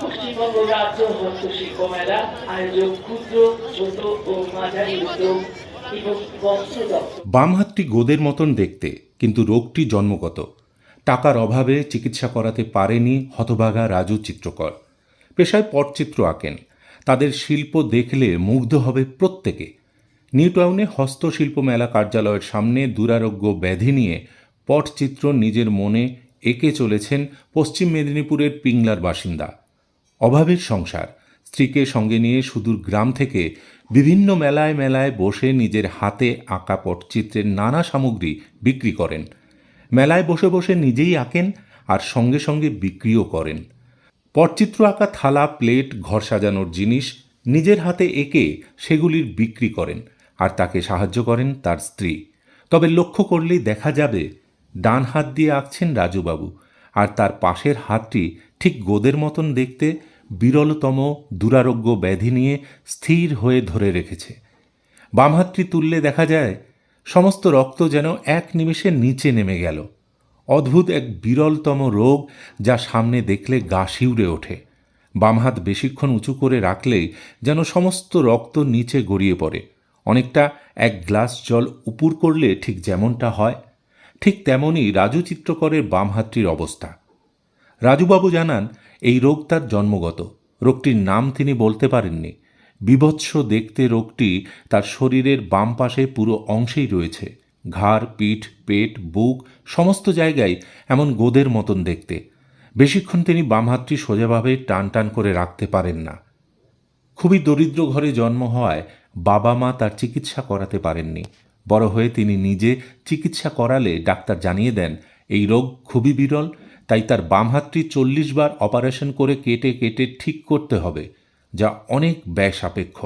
পশ্চিমবঙ্গ রাজ্য হস্তশিল্প মেলা আয়োজক ক্ষুদ্র ছোট ও মাঝারি উদ্যোগ এবং বাম হাতটি গোদের মতন দেখতে, কিন্তু রোগটি জন্মগত। টাকার অভাবে চিকিৎসা করাতে পারেনি হতভাগা রাজু চিত্রকর। পেশায় পটচিত্র আঁকেন। তাদের শিল্প দেখলে মুগ্ধ হবে প্রত্যেকে। নিউটাউনে হস্তশিল্প মেলা কার্যালয়ের সামনে দুরারোগ্য ব্যাধি নিয়ে পটচিত্র নিজের মনে এঁকে চলেছেন পশ্চিম মেদিনীপুরের পিংলার বাসিন্দা। অভাবের সংসার, স্ত্রীকে সঙ্গে নিয়ে সুদূর গ্রাম থেকে বিভিন্ন মেলায় মেলায় বসে নিজের হাতে আঁকা পটচিত্রের নানা সামগ্রী বিক্রি করেন। মেলায় বসে বসে নিজেই আঁকেন আর সঙ্গে সঙ্গে বিক্রিও করেন। পটচিত্র আঁকা থালা, প্লেট, ঘর সাজানোর জিনিস নিজের হাতে এঁকে সেগুলির বিক্রি করেন আর তাকে সাহায্য করেন তার স্ত্রী। তবে লক্ষ্য করলেই দেখা যাবে, ডান হাত দিয়ে আঁকছেন রাজুবাবু। আর তার পাশের হাতটি ঠিক গোদের মতন দেখতে বিরলতম দুরারোগ্য ব্যাধি নিয়ে স্থির হয়ে ধরে রেখেছে। বাম হাতটি তুললে দেখা যায়, সমস্ত রক্ত যেন এক নিমেষে নিচে নেমে গেল। অদ্ভুত এক বিরলতম রোগ যা সামনে দেখলে গা শিউরে ওঠে। বাম হাত বেশিক্ষণ উঁচু করে রাখলেই যেন সমস্ত রক্ত নিচে গড়িয়ে পড়ে। অনেকটা এক গ্লাস জল উপুর করলে ঠিক যেমনটা হয় ঠিক তেমনই রাজু চিত্রকরের বাম হাতটির অবস্থা। রাজুবাবু জানান, এই রোগ তার জন্মগত। রোগটির নাম তিনি বলতে পারেননি। বিভৎস দেখতে রোগটি তার শরীরের বাম পাশে পুরো অংশেই রয়েছে। ঘাড়, পিঠ, পেট, বুক, সমস্ত জায়গায় এমন গোদের মতন দেখতে। বেশিক্ষণ তিনি বাম হাতটি সোজাভাবে টান টান করে রাখতে পারেন না। খুবই দরিদ্র ঘরে জন্ম হওয়ায় বাবা মা তার চিকিৎসা করাতে পারেননি। বড় হয়ে তিনি নিজে চিকিৎসা করালে ডাক্তার জানিয়ে দেন এই রোগ খুবই বিরল তাই তার বাম হাতটি চল্লিশ বার অপারেশন করে কেটে কেটে ঠিক করতে হবে যা অনেক ব্যয় সাপেক্ষ?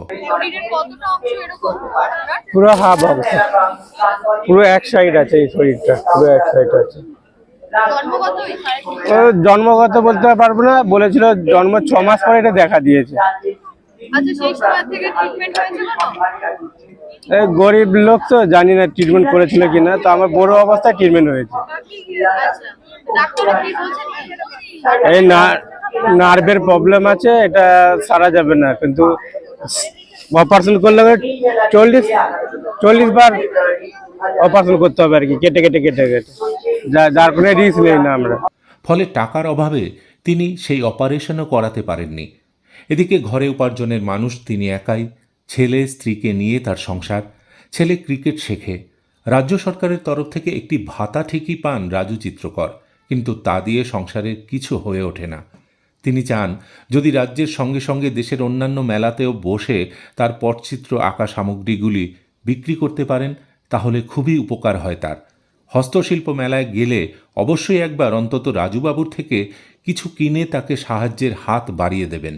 পুরো হাফ অবস্থা পুরো এক সাইড আছে এই শরীরটা পুরো এক সাইড আছে। জন্মগত বলতে পারব না বলেছিল জন্ম ছ মাস পরে এটা দেখা দিয়েছে। গরিব লোক তো, জানি না ট্রিটমেন্ট করেছিল কিনা তো আমার বড় অবস্থায় ট্রিটমেন্ট হয়েছে। এই নার্ভের প্রবলেম আছে, এটা সারা যাবে না, কিন্তু অপারেশন করলে চল্লিশ চল্লিশ বার অপারেশন করতে হবে আর কি, কেটে কেটে কেটে কেটে। যার কোনো রিস্ক নেই না আমরা। ফলে টাকার অভাবে তিনি সেই অপারেশনও করাতে পারেননি। এদিকে ঘরে উপার্জনের মানুষ তিনি একাই ছেলে স্ত্রীকে নিয়ে তার সংসার, ছেলে ক্রিকেট শেখে। রাজ্য সরকারের তরফ থেকে একটি ভাতা ঠিকই পান রাজু চিত্রকর, কিন্তু তা দিয়ে সংসারের কিছু হয়ে ওঠে না। তিনি চান, যদি রাজ্যের সঙ্গে সঙ্গে দেশের অন্যান্য মেলাতেও বসে তার পটচিত্র আঁকা সামগ্রীগুলি বিক্রি করতে পারেন, তাহলে খুবই উপকার হয় তার। হস্তশিল্প মেলায় গেলে অবশ্যই একবার অন্তত রাজুবাবুর থেকে কিছু কিনে তাকে সাহায্যের হাত বাড়িয়ে দেবেন।